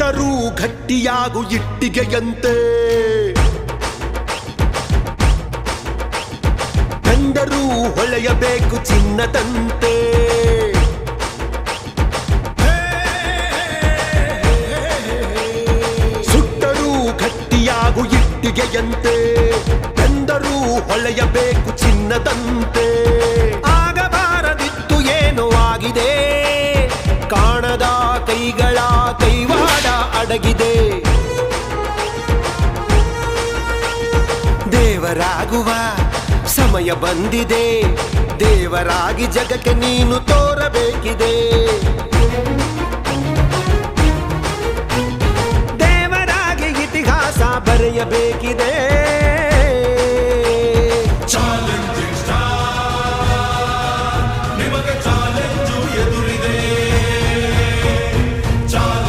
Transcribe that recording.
ಸುಟ್ಟರೂ ಗಟ್ಟಿಯಾಗು ಇಟ್ಟಿಗೆಯಂತೆ. ಕಂಡರೂ ಹೊಳೆಯಬೇಕು ಚಿನ್ನದಂತೆ. ಸುಟ್ಟರೂ ಗಟ್ಟಿಯಾಗು ಇಟ್ಟಿಗೆಯಂತೆ. ಕಂಡರೂ ಹೊಳೆಯಬೇಕು ಚಿನ್ನದಂತೆ. ಆಗಬಾರದಿತ್ತು ಏನು ಆಗಿದೆ. ಕಾಣದ ಕೈಗಳ ಅಡಗಿದೆ ದೇವರಾಗುವ ಸಮಯ ಬಂದಿದೆ. ದೇವರಾಗಿ ಜಗಕ್ಕೆ ನೀನು ತೋರಬೇಕಿದೆ. ದೇವರಾಗಿ ಇತಿಹಾಸ ಬರೆಯಬೇಕಿದೆ.